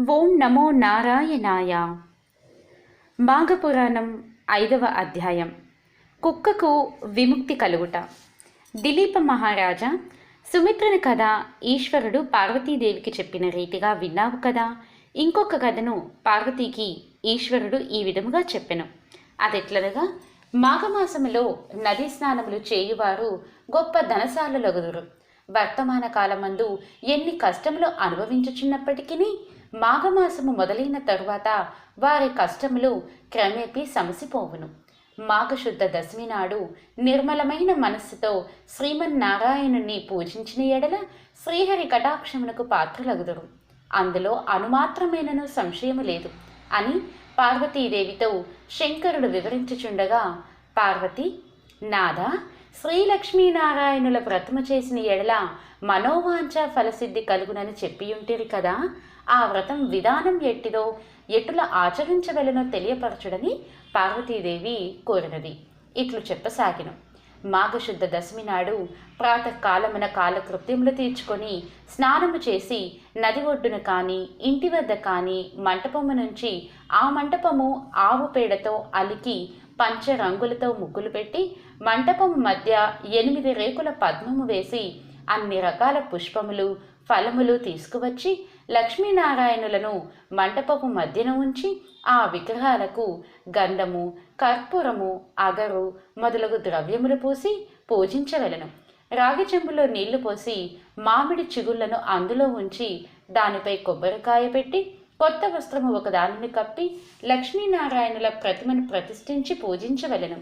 ఓం నమో నారాయణాయ. మాఘపురాణం ఐదవ అధ్యాయం. కుక్కకు విముక్తి కలుగుట. దిలీప మహారాజా సుమిత్రని కథ ఈశ్వరుడు పార్వతీదేవికి చెప్పిన రీతిగా విన్నావు కదా? ఇంకొక కథను పార్వతీకి ఈశ్వరుడు ఈ విధముగా చెప్పెను. అదెట్లనగా మాఘమాసములో నదీ స్నానములు చేయువారు గొప్ప ధనశాలలగుదురు. వర్తమాన కాలమందు ఎన్ని కష్టములు అనుభవించుచున్నప్పటికీ మాఘమాసము మొదలైన తరువాత వారి కష్టములు క్రమేపీ సమసిపోవును. మాఘశుద్ధ దశమి నాడు నిర్మలమైన మనస్సుతో శ్రీమన్నారాయణుని పూజించిన ఎడల శ్రీహరి కటాక్షమునకు పాత్రలగుదురు. అందులో అనుమాత్రమేనను సంశయము లేదు అని పార్వతీదేవితో శంకరుడు వివరించుచుండగా పార్వతి నాదా శ్రీలక్ష్మీనారాయణుల ప్రతిమ చేసిన ఎడల మనోవాంఛ ఫలసిద్ధి కలుగునని చెప్పియుంటిరి కదా? ఆ వ్రతం విధానం ఎట్టిదో ఎటుల ఆచరించవలనో తెలియపరచుడని పార్వతీదేవి కోరినది. ఇట్లు చెప్పసాగిను. మాఘశుద్ధ దశమి నాడు ప్రాతకాలమున కాలకృత్యములు తీర్చుకొని స్నానము చేసి నది ఒడ్డున కానీ ఇంటి వద్ద కానీ మంటపము నుంచి ఆ మంటపము ఆవు పేడతో అలికి పంచ రంగులతో ముగ్గులు పెట్టి మంటపం మధ్య ఎనిమిది రేకుల పద్మము వేసి అన్ని రకాల పుష్పములు ఫలములు తీసుకువచ్చి లక్ష్మీనారాయణులను మంటపపు మధ్యన ఉంచి ఆ విగ్రహాలకు గంధము కర్పూరము అగరు మొదలగు ద్రవ్యములు పూసి పూజించవలను. రాగి చెంబులో నీళ్ళు పోసి మామిడి చిగుళ్ళను అందులో ఉంచి దానిపై కొబ్బరికాయ పెట్టి కొత్త వస్త్రము ఒకదానిని కప్పి లక్ష్మీనారాయణుల ప్రతిమను ప్రతిష్ఠించి పూజించవలెను.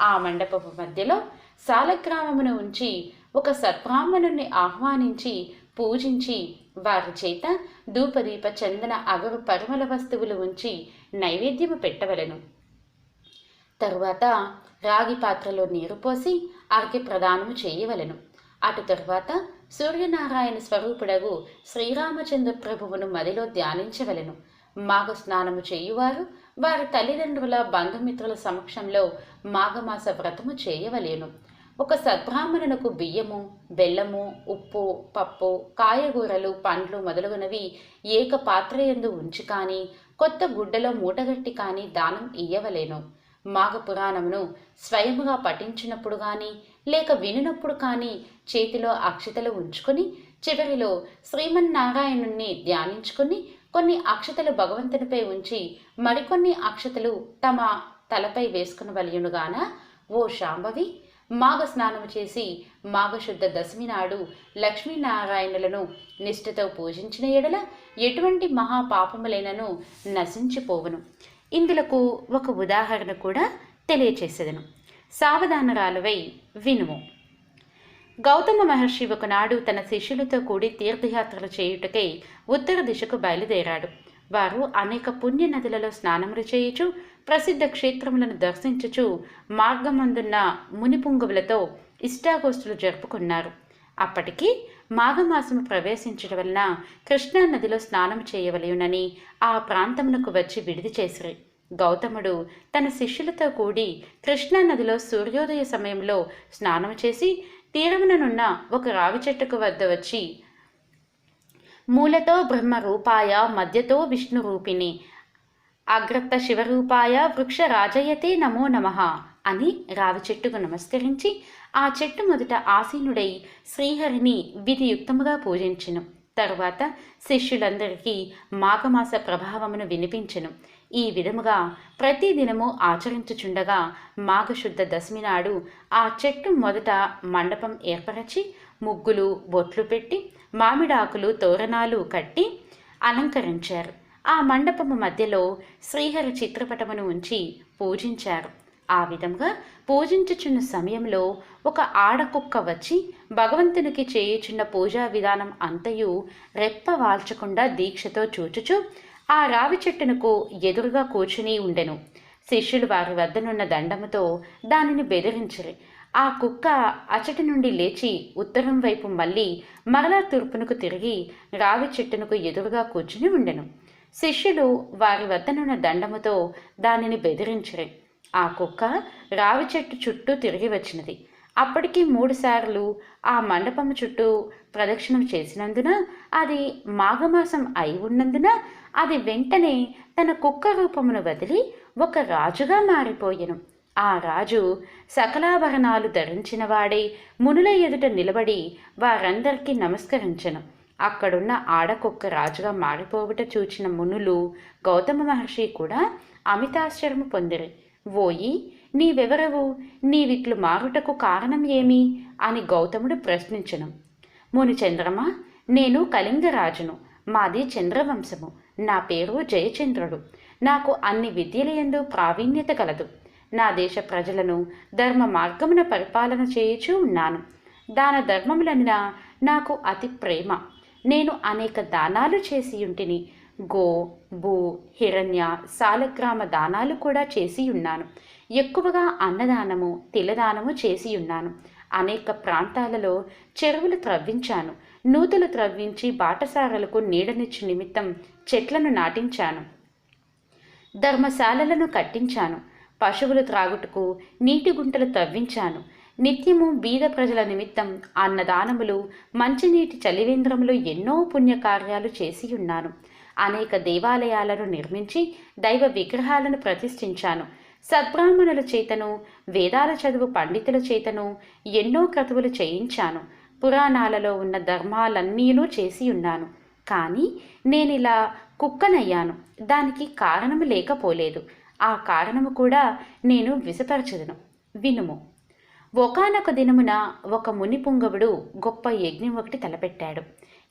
ఆ మండపపు మధ్యలో సాలగ్రామమును ఉంచి ఒక సద్బ్రాహ్మణుని ఆహ్వానించి పూజించి వారి చేత ధూపదీప చందన అగరు పరిమళ వస్తువులు ఉంచి నైవేద్యము పెట్టవలెను. తరువాత రాగి పాత్రలో నీరు పోసి అర్ఘ్య ప్రదానము చేయవలెను. అటు తరువాత సూర్యనారాయణ స్వరూపుడగు శ్రీరామచంద్ర ప్రభువును మదిలో ధ్యానించవలెను. మాఘ స్నానము చేయువారు వారి తల్లిదండ్రుల బంధుమిత్రుల సమక్షంలో మాఘమాస వ్రతము చేయవలేను. ఒక సద్బ్రాహ్మణునకు బియ్యము బెల్లము ఉప్పు పప్పు కాయగూరలు పండ్లు మొదలగునవి ఏక పాత్రయందు ఉంచి కానీ కొత్త గుడ్డలో మూటగట్టి కానీ దానం ఇయ్యవలేను. మాఘ పురాణమును స్వయముగా పఠించినప్పుడు కానీ లేక వినినప్పుడు కానీ చేతిలో అక్షతలు ఉంచుకొని చివరిలో శ్రీమన్నారాయణుణ్ణి ధ్యానించుకుని కొన్ని అక్షతలు భగవంతునిపై ఉంచి మరికొన్ని అక్షతలు తమ తలపై వేసుకుని వలియునుగాన ఓ శాంభవి మాఘ స్నానము చేసి మాఘశుద్ధ దశమి నాడు లక్ష్మీనారాయణులను నిష్ఠతో పూజించిన ఎడల ఎటువంటి మహాపాపములైనను నశించిపోవును. ఇందులకు ఒక ఉదాహరణ కూడా తెలియచేసేదను. సావధానరాలువై వినుము. గౌతమ మహర్షి ఒకనాడు తన శిష్యులతో కూడి తీర్థయాత్రలు చేయుటకై ఉత్తర దిశకు బయలుదేరాడు. వారు అనేక పుణ్య నదులలో స్నానములు చేయుచు ప్రసిద్ధ క్షేత్రములను దర్శించుచు మార్గమందున్న మునిపుంగువులతో ఇష్టాగోష్ఠులు జరుపుకున్నారు. అప్పటికి మాఘమాసము ప్రవేశించడం వలన కృష్ణా నదిలో స్నానం చేయవలయునని ఆ ప్రాంతమునకు వచ్చి విడిది చేసిరి. గౌతముడు తన శిష్యులతో కూడి కృష్ణా నదిలో సూర్యోదయ సమయంలో స్నానం చేసి తీరముననున్న ఒక రావి చెట్టుకు వద్ద వచ్చి మూలతో బ్రహ్మ రూపాయ మధ్యతో విష్ణు రూపిణి శివరూపాయ వృక్ష రాజయతే నమో నమః అని రావి చెట్టుకు నమస్కరించి ఆ చెట్టు మొదట ఆసీనుడై శ్రీహరిని విధియుక్తముగా పూజించెను. తరువాత శిష్యులందరికీ మాఘమాస ప్రభావమును వినిపించెను. ఈ విధముగా ప్రతిదినము ఆచరించుచుండగా మాఘశుద్ధ దశమి నాడు ఆ చెట్టు మొదట మండపం ఏర్పరచి ముగ్గులు బొట్లు పెట్టి మామిడాకులు తోరణాలు కట్టి అలంకరించారు. ఆ మండపము మధ్యలో శ్రీహరి చిత్రపటమును ఉంచి పూజించారు. ఆ విధంగా పూజించుచున్న సమయంలో ఒక ఆడకుక్క వచ్చి భగవంతునికి చేయుచున్న పూజా విధానం అంతయు రెప్ప వాల్చకుండా దీక్షతో చూచుచు ఆ రావి చెట్టునకు ఎదురుగా కూర్చుని ఉండెను. శిష్యులు వారి వద్దనున్న దండముతో దానిని బెదిరించరు. ఆ కుక్క అచటి నుండి లేచి ఉత్తరం వైపు మళ్ళీ మరలా తూర్పునకు తిరిగి రావి చెట్టునకు ఎదురుగా కూర్చుని ఉండెను. శిష్యులు వారి వద్దనున్న దండముతో దానిని బెదిరించరి. ఆ కుక్క రావి చెట్టు చుట్టూ తిరిగి వచ్చినది. అప్పటికి మూడుసార్లు ఆ మండపం చుట్టూ ప్రదక్షిణం చేసినందున అది మాఘమాసం అయి ఉన్నందున అది వెంటనే తన కుక్క రూపమును వదిలి ఒక రాజుగా మారిపోయెను. ఆ రాజు సకలాభరణాలు ధరించినవాడై మునుల ఎదుట నిలబడి వారందరికీ నమస్కరించను. అక్కడున్న ఆడకొక్క రాజుగా మారిపోవుట చూచిన మునులు గౌతమ మహర్షి కూడా అమితాశ్చర్యము పొందిరి. ఓయి నీవెవరవు? నీవిట్లు మారుటకు కారణం ఏమి అని గౌతముడు ప్రశ్నించను. ముని చంద్రమ నేను కళింగరాజును మాది చంద్రవంశము. నా పేరు జయచంద్రుడు. నాకు అన్ని విద్యలయందు ప్రావీణ్యత కలదు. నా దేశ ప్రజలను ధర్మ మార్గమున పరిపాలన చేయుచూ ఉన్నాను. దాన ధర్మములనిన నాకు అతి ప్రేమ. నేను అనేక దానాలు చేసి ఉంటిని. గో భూ హిరణ్య సాలగ్రామ దానాలు కూడా చేసి ఉన్నాను. ఎక్కువగా అన్నదానము తిలదానము చేసి ఉన్నాను. అనేక ప్రాంతాలలో చెరువులు త్రవ్వించాను. నూతులు త్రవ్వించి బాటసారలకు నీడనిచ్చు నిమిత్తం చెట్లను నాటించాను. ధర్మశాలలను కట్టించాను. పశువులు త్రాగుటకు నీటి గుంటలు తవ్వించాను. నిత్యము బీద ప్రజల నిమిత్తం అన్నదానములు మంచినీటి చలివేంద్రములు ఎన్నో పుణ్యకార్యాలు చేసి ఉన్నాను అనేక దేవాలయాలను నిర్మించి దైవ విగ్రహాలను ప్రతిష్ఠించాను. సద్బ్రాహ్మణుల చేతను వేదాల చదువు పండితుల చేతను ఎన్నో క్రతువులు చేయించాను. పురాణాలలో ఉన్న ధర్మాలన్నీనూ చేసి ఉన్నాను కానీ నేనిలా కుక్కనయ్యాను. దానికి కారణం లేకపోలేదు. ఆ కారణము కూడా నేను విసపరచదును. వినుము. ఒకనొక దినమున ఒక ముని పుంగవుడు గొప్ప యజ్ఞం ఒకటి తలపెట్టాడు.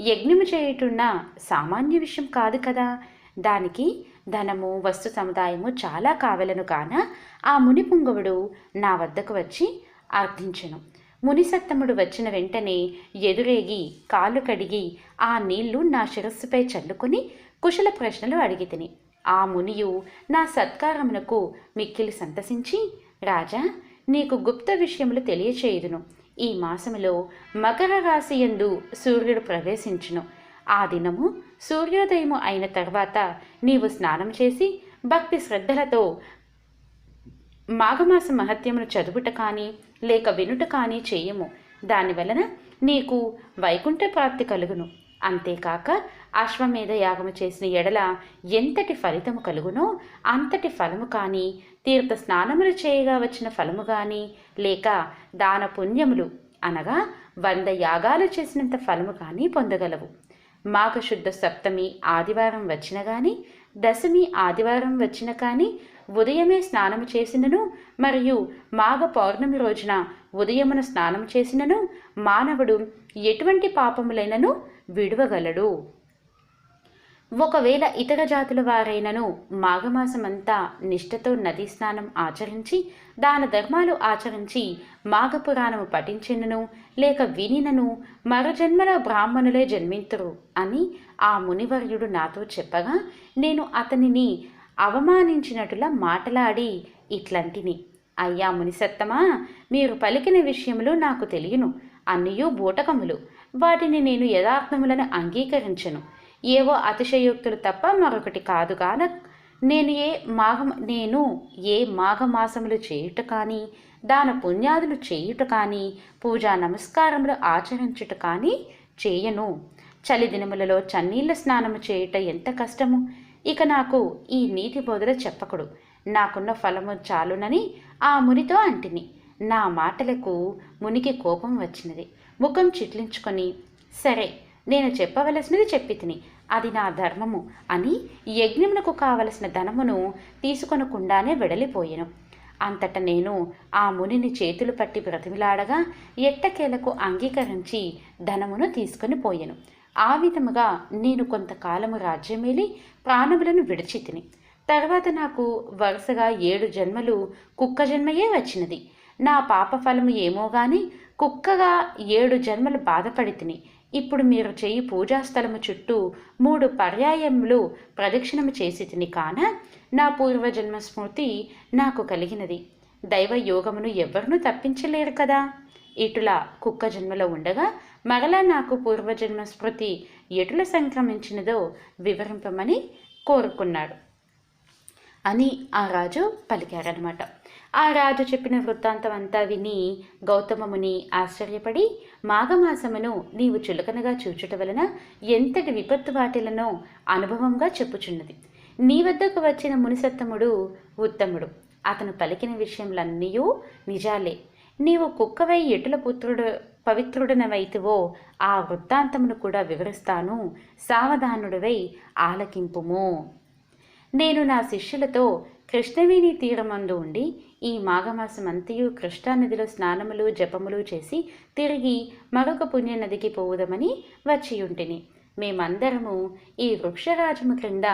యజ్ఞము చేయుటున్న సామాన్య విషయం కాదు కదా. దానికి ధనము వస్తు సముదాయము చాలా కావలను కాన ఆ ముని పుంగవుడు నా వద్దకు వచ్చి అర్థించను మునిసత్తముడు వచ్చిన వెంటనే ఎదురేగి కాళ్ళు కడిగి ఆ నీళ్ళు నా శిరస్సుపై చల్లుకొని కుశల ప్రశ్నలు అడిగితిని ఆ మునియు నా సత్కారమునకు మిక్కిలి సంతసించి రాజా నీకు గుప్త విషయములు తెలియచేయుదును. ఈ మాసములో మకర రాశి యందు సూర్యుడు ప్రవేశించును. ఆ దినము సూర్యోదయము అయిన తర్వాత నీవు స్నానం చేసి భక్తి శ్రద్ధలతో మాఘమాస మహత్యమును చదువుట కానీ లేక వినుట కానీ చేయము. దానివలన నీకు వైకుంఠ ప్రాప్తి కలుగును. అంతేకాక అశ్వమేధ యాగము చేసిన ఎడల ఎంతటి ఫలితము కలుగునో అంతటి ఫలము కానీ తీర్థ స్నానములు చేయగా వచ్చిన ఫలము కానీ లేక దాన పుణ్యములు అనగా వంద యాగాలు చేసినంత ఫలము కానీ పొందగలవు. మాఘశుద్ధ సప్తమి ఆదివారం వచ్చిన కానీ దశమి ఆదివారం వచ్చిన కానీ ఉదయమే స్నానము చేసినను మరియు మాఘ పౌర్ణమి రోజున ఉదయమున స్నానం చేసినను మానవుడు ఎటువంటి పాపములైనను విడువగలడు. ఒకవేళ ఇతర జాతుల వారైనను మాఘమాసమంతా నిష్ఠతో నదీ స్నానం ఆచరించి దాన ధర్మాలు ఆచరించి మాఘపురాణము పఠించినను లేక వినినను మరుజన్మలో బ్రాహ్మణులే జన్మింతురు అని ఆ మునివర్యుడు నాతో చెప్పగా నేను అతనిని అవమానించినట్టులా మాటలాడి ఇట్లాంటిని. అయ్యా మునిసత్తమా మీరు పలికిన విషయములు నాకు తెలియను. అన్నయూ బూటకములు. వాటిని నేను యథార్థములను అంగీకరించను. ఏవో అతిశయోక్తులు తప్ప మరొకటి కాదు కాన నేను ఏ మాఘ నేను ఏ మాఘమాసములు చేయుట కానీ దాన పుణ్యాదులు చేయుట కానీ పూజా నమస్కారములు ఆచరించుట కానీ చేయను. చలి దినములలో చన్నీళ్ళ స్నానము చేయుట ఎంత కష్టము? ఇక నాకు ఈ నీతి బోధలు చెప్పకుడు. నాకున్న ఫలము చాలునని ఆ మునితో అంటిని. నా మాటలకు మునికి కోపం వచ్చినది. ముఖం చిట్లించుకొని సరే నేను చెప్పవలసినది చెప్పి తిని. అది నా ధర్మము అని యజ్ఞమునకు కావలసిన ధనమును తీసుకొనకుండానే వెడలిపోయాను. అంతట నేను ఆ మునిని చేతులు పట్టి బ్రతిమిలాడగా ఎట్టకేలకు అంగీకరించి ధనమును తీసుకొని పోయెను. ఆ విధముగా నేను కొంతకాలము రాజ్యమేలి ప్రాణములను విడిచితిని. తర్వాత నాకు వరుసగా ఏడు జన్మలు కుక్క జన్మయే వచ్చినది. నా పాప ఫలము ఏమో గాని కుక్కగా ఏడు జన్మలు బాధపడి తిని ఇప్పుడు మీరు చేయి పూజాస్థలము చుట్టూ మూడు పర్యాయములు ప్రదక్షిణము చేసి తిని కాన నా పూర్వజన్మ స్మృతి నాకు కలిగినది. దైవ యోగమును ఎవ్వరునూ తప్పించలేరు కదా. ఇటులా కుక్క జన్మలో ఉండగా మరలా నాకు పూర్వజన్మ స్మృతి ఎటుల సంక్రమించినదో వివరింపమని కోరుకున్నాడు. అని ఆ రాజు పలికారనమాట ఆ రాజు చెప్పిన వృత్తాంతం అంతా విని గౌతమముని ఆశ్చర్యపడి మాఘమాసమును నీవు చులకనగా చూచుట వలన ఎంతటి విపత్తు వాటిలనో అనుభవంగా చెప్పుచున్నది. నీ వద్దకు వచ్చిన మునిసత్తముడు ఉత్తముడు. అతను పలికిన విషయములన్నీ నిజాలే. నీవు కుక్కవై ఎటుల పుత్రుడు పవిత్రుడనవైతివో ఆ వృత్తాంతమును కూడా వివరిస్తాను. సావధానుడివై ఆలకింపుము. నేను నా శిష్యులతో కృష్ణవేణి తీరమందు ఉండి ఈ మాఘమాసమంతయు కృష్ణానదిలో స్నానములు జపములు చేసి తిరిగి మరొక పుణ్యనదికి పోవుదమని వచ్చియుంటిని. మేమందరము ఈ వృక్షరాజము క్రింద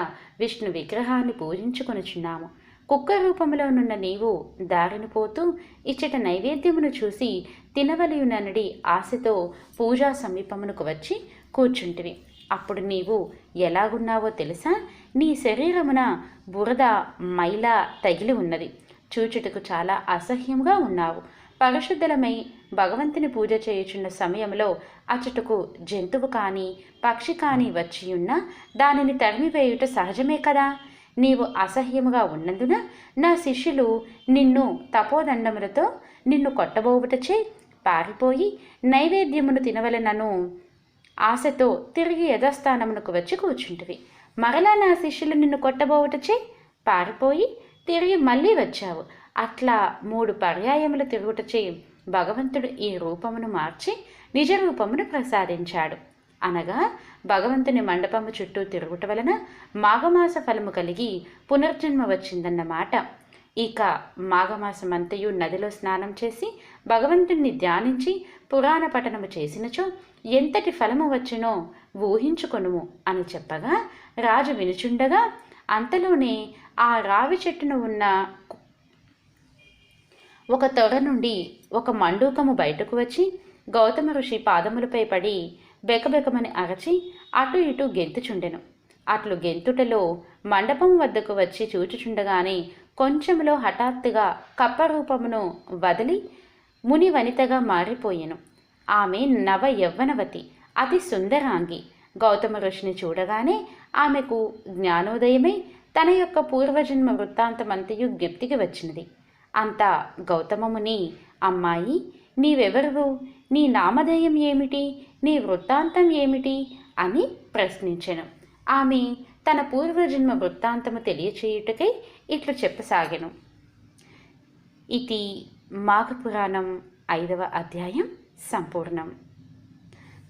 విష్ణు విగ్రహాన్ని పూజించుకొనుచున్నాము. కుక్క రూపంలోనున్న నీవు దారిని పోతూ ఇచ్చట నైవేద్యమును చూసి తినవలయుననడి ఆశతో పూజా సమీపమునకు వచ్చి కూర్చుంటివి. అప్పుడు నీవు ఎలాగున్నావో తెలుసా? నీ శరీరమున బురద మైల తగిలి ఉన్నది. చూచుటకు చాలా అసహ్యంగా ఉన్నావు. పరిశుద్ధులమై భగవంతుని పూజ చేయుచున్న సమయంలో అచటకు జంతువు కానీ పక్షి కానీ వచ్చియున్నా దానిని తరిమివేయుట సహజమే కదా? నీవు అసహ్యముగా ఉన్నందున నా శిష్యులు నిన్ను తపోదండములతో నిన్ను కొట్టబోవుటచే పారిపోయి నైవేద్యమును తినవలనను. ఆశతో తిరిగి యథాస్థానమునకు వచ్చి కూర్చుంటివి. మరలా నా శిష్యులు నిన్ను కొట్టబోవుటచే పారిపోయి తిరిగి మళ్ళీ వచ్చావు. అట్లా మూడు పర్యాయములు తిరుగుటచే భగవంతుడు ఈ రూపమును మార్చి నిజ రూపమును ప్రసాదించాడు. అనగా భగవంతుని మండపము చుట్టూ తిరుగుట వలన మాఘమాస ఫలము కలిగి పునర్జన్మ వచ్చిందన్నమాట ఇక మాఘమాసమంతయు నదిలో స్నానం చేసి భగవంతుణ్ణి ధ్యానించి పురాణ పఠనము చేసినచో ఎంతటి ఫలము వచ్చునో ఊహించుకొనుము అని చెప్పగా రాజు వినుచుండగా అంతలోనే ఆ రావి చెట్టును ఉన్న ఒక తొడ నుండి ఒక మండూకము బయటకు వచ్చి గౌతమ ఋషి పాదములపై పడి బెకబెకమని అరచి అటు ఇటు గెంతుచుండెను. అట్లు గెంతుటలో మండపం వద్దకు వచ్చి చూచుచుండగానే కొంచెంలో హఠాత్తుగా కప్పరూపమును వదిలి ముని వనితగా మారిపోయెను. ఆమె నవ యవ్వనవతి అతి సుందరాంగి. గౌతమ ఋషిని చూడగానే ఆమెకు జ్ఞానోదయమై తన యొక్క పూర్వజన్మ వృత్తాంతమంతయు జ్ఞప్తికి వచ్చినది. అంతా గౌతమముని అమ్మాయి నీవెవరు నీ నామధేయం ఏమిటి? నీ వృత్తాంతం ఏమిటి? అని ప్రశ్నించెను. ఆమె తన పూర్వజన్మ వృత్తాంతము తెలియచేయుటకై ఇట్లు చెప్పసాగెను. ఇది మాఘపురాణం ఐదవ అధ్యాయం. సంపూర్ణం.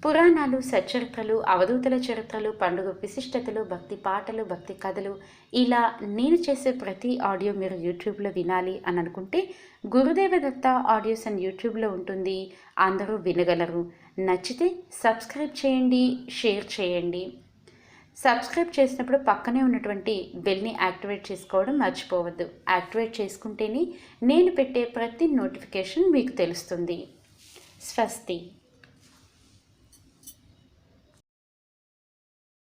పురాణాలు సచ్చరిత్రలు అవధూతల చరిత్రలు పండుగ విశిష్టతలు భక్తి పాటలు భక్తి కథలు ఇలా నేను చేసే ప్రతి ఆడియో మీరు యూట్యూబ్లో వినాలి అని అనుకుంటే గురుదేవ దత్త ఆడియోస్ అని యూట్యూబ్లో ఉంటుంది. అందరూ వినగలరు. నచ్చితే సబ్స్క్రైబ్ చేయండి షేర్ చేయండి. సబ్స్క్రైబ్ చేసినప్పుడు పక్కనే ఉన్నటువంటి బెల్ని యాక్టివేట్ చేసుకోవడం మర్చిపోవద్దు. యాక్టివేట్ చేసుకుంటేనే నేను పెట్టే ప్రతి నోటిఫికేషన్ మీకు తెలుస్తుంది. Svasti